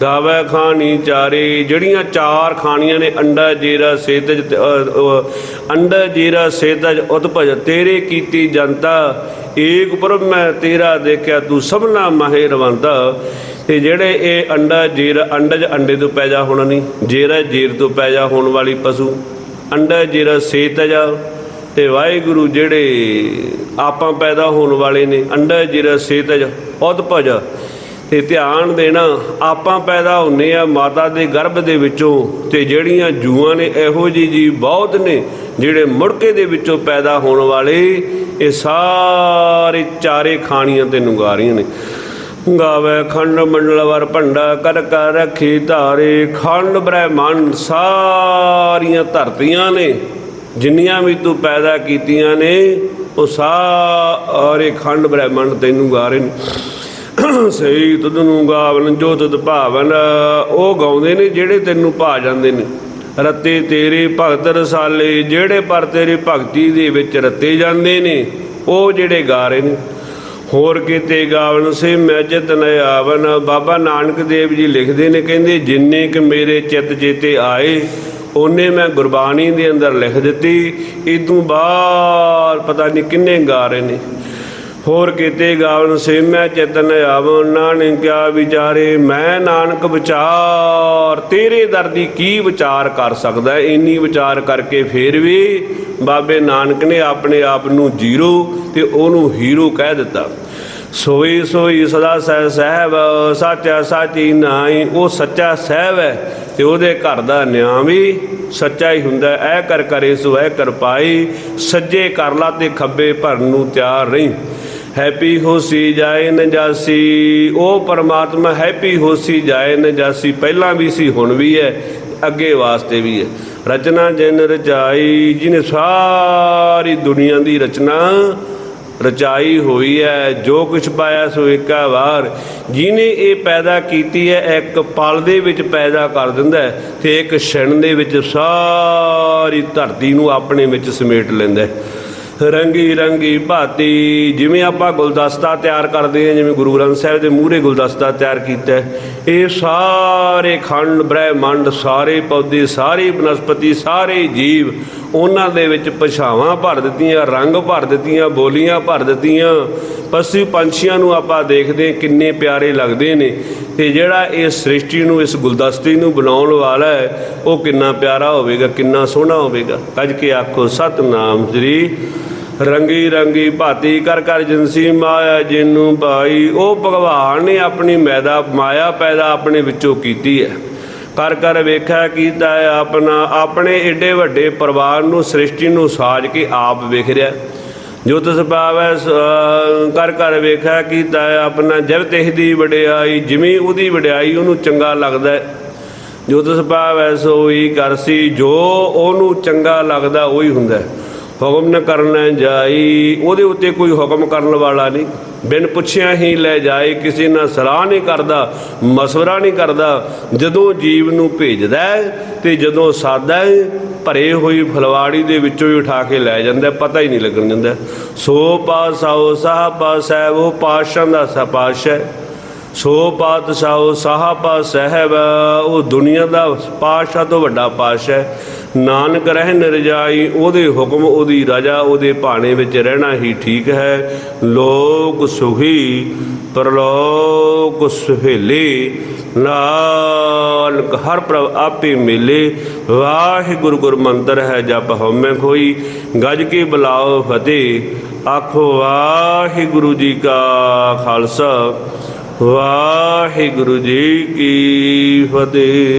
ਗਾਵੇ ਖਾਣੀ ਚਾਰੇ। ਜਿਹੜੀਆਂ ਚਾਰ ਖਾਣੀਆਂ ਨੇ ਅੰਡਾ ਜੀਰਾ ਸੇਤਜ ਤੇ, ਅ, ਅ, ਅੰਡਾ ਜੀਰਾ ਸੇਤਜ ਉਤਪਜ ਤੇਰੇ ਕੀਤੀ ਜਨਤਾ। ਏਕ ਪ੍ਰਭ ਮੈਂ ਤੇਰਾ ਦੇਖਿਆ ਤੂੰ ਸਭਨਾ ਮਾਹਿਰਵੰਤਾ ਤੇ ਜਿਹੜੇ ਇਹ ਅੰਡਾ ਜੀਰ ਅੰਡਜ ਅੰਡੇ ਤੋਂ ਪੈਦਾ ਹੋਣਾ ਨਹੀਂ, ਜੀਰਾ ਜੀਰ ਤੋਂ ਪੈਦਾ ਹੋਣ ਵਾਲੀ ਪਸ਼ੂ। ਅੰਡਾ ਜੀਰਾ ਸੇਤਜ ਤੇ ਵਾਹਿਗੁਰੂ ਜਿਹੜੇ ਆਪਾਂ ਪੈਦਾ ਹੋਣ ਵਾਲੇ ਨੇ, ਅੰਡਾ ਜੀਰਾ ਸੇਤਜ ਉਤਪਜ ਤੇ ਧਿਆਨ ਦੇਣਾ, ਆਪਾਂ ਪੈਦਾ ਹੁੰਨੇ ਆ ਮਾਤਾ ਦੇ ਗਰਭ ਦੇ ਵਿੱਚੋਂ ਤੇ ਜਿਹੜੀਆਂ ਜੂਆਂ ਨੇ ਇਹੋ ਜੀ ਜੀ ਬਹੁਤ ਨੇ, ਜਿਹੜੇ ਮੁੜਕੇ ਦੇ ਵਿੱਚੋਂ ਪੈਦਾ ਹੋਣ ਵਾਲੇ, ਇਹ ਸਾਰੇ ਚਾਰੇ ਖਾਣੀਆਂ ਤੈਨੂੰ ਗਾ ਰਹੀਆਂ ਨੇ। ਗਾਵੇ ਖੰਡ ਮੰਡਲ ਵਰ ਭੰਡਾ ਕਰ ਕਰ ਰੱਖੀ ਧਾਰੇ। ਖੰਡ ਬ੍ਰਹਿਮੰਡ ਸਾਰੀਆਂ ਧਰਤੀਆਂ ਨੇ, ਜਿੰਨੀਆਂ ਵੀ ਤੂੰ ਪੈਦਾ ਕੀਤੀਆਂ ਨੇ, ਉਹ ਸਾਰੇ ਖੰਡ ਬ੍ਰਹਿਮੰਡ ਤੈਨੂੰ ਗਾ ਰਹੇ ਨੇ। ਸਹੀ ਤੁਧ ਨੂੰ ਗਾਵਨ, ਜੋ ਤੁਧ ਭਾਵਨ, ਉਹ ਗਾਉਂਦੇ ਨੇ ਜਿਹੜੇ ਤੈਨੂੰ ਭਾ ਜਾਂਦੇ ਨੇ। ਰੱਤੇ ਤੇਰੇ ਭਗਤ ਰਸਾਲੇ, ਜਿਹੜੇ ਪਰ ਤੇਰੀ ਭਗਤੀ ਦੇ ਵਿੱਚ ਰੱਤੇ ਜਾਂਦੇ ਨੇ, ਉਹ ਜਿਹੜੇ ਗਾ ਰਹੇ ਨੇ। ਹੋਰ ਕੀਤੇ ਗਾਵਨ ਸੇ ਮੈਂ ਚਿਤ ਨ ਆਵਨ ਬਾਬਾ ਨਾਨਕ ਦੇਵ ਜੀ ਲਿਖਦੇ ਨੇ, ਕਹਿੰਦੇ, ਜਿੰਨੇ ਕਿ ਮੇਰੇ ਚਿੱਤ ਚੇਤੇ ਆਏ ਉਹਨੇ ਮੈਂ ਗੁਰਬਾਣੀ ਦੇ ਅੰਦਰ ਲਿਖ ਦਿੱਤੀ। ਇਦੋਂ ਬਾਅਦ ਪਤਾ ਨਹੀਂ ਕਿੰਨੇ ਗਾ ਰਹੇ ਨੇ। ਹੋਰ ਕੀਤੇ ਗਾਵਨ ਸੇ ਮੈਂ ਚਿਤਨ ਆਵਨ ਨਾਨਕ ਕਿਆ ਵਿਚਾਰੇ, ਮੈਂ ਨਾਨਕ ਵਿਚਾਰ, ਤੇਰੇ ਦਰ ਦੀ ਕੀ ਵਿਚਾਰ ਕਰ ਸਕਦਾ ਇੰਨੀ ਵਿਚਾਰ ਕਰਕੇ ਫੇਰ ਵੀ ਬਾਬੇ ਨਾਨਕ ਨੇ ਆਪਣੇ ਆਪ ਨੂੰ ਜੀਰੋ ਤੇ ਉਹਨੂੰ ਹੀਰੋ ਕਹਿ ਦਿੱਤਾ। ਸੋਈ ਸੋਈ ਸਦਾ ਸਹਿ ਸਹਿਬ, ਸੱਚਾ ਸਾਚੀ ਨਾਈ ਉਹ ਸੱਚਾ ਸਹਿਬ ਹੈ ਤੇ ਉਹਦੇ ਘਰ ਦਾ ਨਿਆਂ ਵੀ ਸੱਚਾ ਹੀ ਹੁੰਦਾ ਹੈ। ਐ ਕਰ ਕਰੇ ਸੋ ਐ ਕਰ ਪਾਈ, ਸੱਜੇ ਕਰ ਲਾ ਤੇ ਖੱਬੇ ਭਰਨ ਨੂੰ ਤਿਆਰ ਨਹੀਂ ਹੈਪੀ ਹੋਸੀ ਜਾਏ ਨਜਾਸੀ ਉਹ ਪਰਮਾਤਮਾ ਹੈਪੀ ਹੋਸੀ ਜਾਏ ਨਜਾਸੀ ਪਹਿਲਾਂ ਵੀ ਸੀ, ਹੁਣ ਵੀ ਹੈ। ਅੱਗੇ ਵਾਸਤੇ ਵੀ ਹੈ। ਰਚਨਾ ਜਿਨ ਰਚਾਈ, ਜਿਨੇ ਸਾਰੀ ਦੁਨੀਆ ਦੀ ਰਚਨਾ ਰਚਾਈ ਹੋਈ ਹੈ, ਜੋ ਕੁਛ ਪਾਇਆ ਸੋ ਇੱਕਾ ਵਾਰ। ਜਿਨੇ ਇਹ ਪੈਦਾ ਕੀਤੀ ਹੈ, ਇੱਕ ਪਲ ਦੇ ਵਿੱਚ ਪੈਦਾ ਕਰ ਦਿੰਦਾ ਹੈ ਤੇ ਇੱਕ ਛਣ ਦੇ ਵਿੱਚ ਸਾਰੀ ਧਰਤੀ ਨੂੰ ਆਪਣੇ ਵਿੱਚ ਸਮੇਟ ਲੈਂਦਾ ਹੈ। ਰੰਗੀ ਰੰਗੀ ਭਾਤੀ, ਜਿਵੇਂ ਆਪਾਂ ਗੁਲਦਸਤਾ ਤਿਆਰ ਕਰਦੇ ਹਾਂ, ਜਿਵੇਂ ਗੁਰੂ ਗ੍ਰੰਥ ਸਾਹਿਬ ਦੇ ਮੂਹਰੇ ਗੁਲਦਸਤਾ ਤਿਆਰ ਕੀਤਾ ਇਹ ਸਾਰੇ ਖੰਡ, ਬ੍ਰਹਿਮੰਡ, ਸਾਰੇ ਪੌਦੇ, ਸਾਰੀ ਬਨਸਪਤੀ, ਸਾਰੇ ਜੀਵ ਉਹਨਾਂ ਦੇ ਵਿੱਚ ਭਾਸ਼ਾਵਾਂ ਭਰ ਦਿੱਤੀਆਂ, ਰੰਗ ਭਰ ਦਿੱਤੀਆਂ, ਬੋਲੀਆਂ ਭਰ ਦਿੱਤੀਆਂ। ਪਸ਼ੂ ਪੰਛੀਆਂ ਨੂੰ ਆਪਾਂ ਦੇਖਦੇ ਕਿੰਨੇ ਪਿਆਰੇ ਲੱਗਦੇ ਨੇ ਤੇ ਜਿਹੜਾ ਇਹ ਸ੍ਰਿਸ਼ਟੀ ਨੂੰ, ਇਸ ਗੁਲਦਸਤੇ ਨੂੰ ਬਣਾਉਣ ਵਾਲਾ ਹੈ, ਉਹ ਕਿੰਨਾ ਪਿਆਰਾ ਹੋਵੇਗਾ, ਕਿੰਨਾ ਸੋਹਣਾ ਹੋਵੇਗਾ। ਕੱਜ ਕੇ ਆਖੋ, ਸਤਨਾਮ ਸ੍ਰੀ ਰੰਗੀ ਰੰਗੀ ਭਾਤੀ ਕਰ ਕਰ ਜਿਨਸੀ ਮਾਇਆ ਜਿਨੂੰ ਭਾਈ ਉਹ ਭਗਵਾਨ ਨੇ ਆਪਣੀ ਮੈਦਾ, ਮਾਇਆ ਪੈਦਾ ਆਪਣੇ ਵਿੱਚੋਂ ਕੀਤੀ ਹੈ। ਕਰ ਕਰ ਵੇਖਿਆ ਕੀਤਾ ਹੈ ਆਪਣਾ, ਆਪਣੇ ਏਡੇ ਵੱਡੇ ਪਰਿਵਾਰ ਨੂੰ, ਸ੍ਰਿਸ਼ਟੀ ਨੂੰ ਸਾਜ ਕੇ ਆਪ ਵੇਖ ਰਿਹਾ ਜੋ ਤਿਸ ਪਾਵੈ ਸ- ਕਰ ਕਰ ਵੇਖਿਆ ਕੀਤਾ ਆਪਣਾ ਜਬ ਤਿਸ ਦੀ ਵਡਿਆਈ, ਜਿਵੇਂ ਉਹਦੀ ਵਡਿਆਈ ਉਹਨੂੰ ਚੰਗਾ ਲੱਗਦਾ ਹੈ ਜੋ ਤਿਸ ਪਾਵੈ ਸੋਈ ਕਰਸੀ ਜੋ ਉਹਨੂੰ ਚੰਗਾ ਲੱਗਦਾ, ਉਹੀ ਹੁੰਦਾ ਹੈ। ਹੁਕਮ ਨ ਕਰਨਾ ਜਾਈ, ਉਹਦੇ ਉੱਤੇ ਕੋਈ ਹੁਕਮ ਕਰਨ ਵਾਲਾ ਨਹੀਂ। ਬਿਨ ਪੁੱਛਿਆ ਹੀ ਲੈ ਜਾਏ ਕਿਸੇ ਨਾਲ ਸਲਾਹ ਨਹੀਂ ਕਰਦਾ, ਮਸ਼ਵਰਾ ਨਹੀਂ ਕਰਦਾ। ਜਦੋਂ ਜੀਵ ਨੂੰ ਭੇਜਦਾ ਹੈ ਤੇ ਜਦੋਂ ਸਾਦਾ ਭਰੇ ਹੋਈ ਫਲਵਾੜੀ ਦੇ ਵਿੱਚੋਂ ਹੀ ਉਠਾ ਕੇ ਲੈ ਜਾਂਦਾ ਪਤਾ ਹੀ ਨਹੀਂ ਲੱਗਣ ਦਿੰਦਾ। ਸੋ ਪਾਸਾਓ ਸਾਹ ਪਾਸੈ ਉਹ ਪਾਸ਼ਾਂ ਦਾ ਸਪਾਸ਼ ਹੈ। ਸੋ ਪਾਤਸ਼ਾਹ ਸਾਹਬਾ ਸਹਿਬ, ਉਹ ਦੁਨੀਆ ਦਾ ਪਾਤਸ਼ਾਹ ਤੋਂ ਵੱਡਾ ਪਾਤਸ਼ਾਹ ਹੈ। ਨਾਨਕ ਰਹਿ ਰਜਾਈ ਉਹਦੇ ਹੁਕਮ, ਉਹਦੀ ਰਜਾ, ਉਹਦੇ ਭਾਣੇ ਵਿੱਚ ਰਹਿਣਾ ਹੀ ਠੀਕ ਹੈ। ਲੋਕ ਸੁਖੀ ਪਰਲੋਕ ਸੁਹੇਲੇ, ਨਾਨਕ ਹਰ ਪ੍ਰਭ ਆਪੇ ਮਿਲੇ। ਵਾਹਿਗੁਰੂ ਗੁਰ ਮੰਤਰ ਹੈ ਜਪ ਹਉਮੈ ਖੋਈ। ਗੱਜ ਕੇ ਬੁਲਾਓ ਫਤਿਹ, ਆਖੋ ਵਾਹਿਗੁਰੂ ਜੀ ਕਾ ਖਾਲਸਾ, ਵਾਹਿਗੁਰੂ ਜੀ ਕੀ ਫਤਿਹ।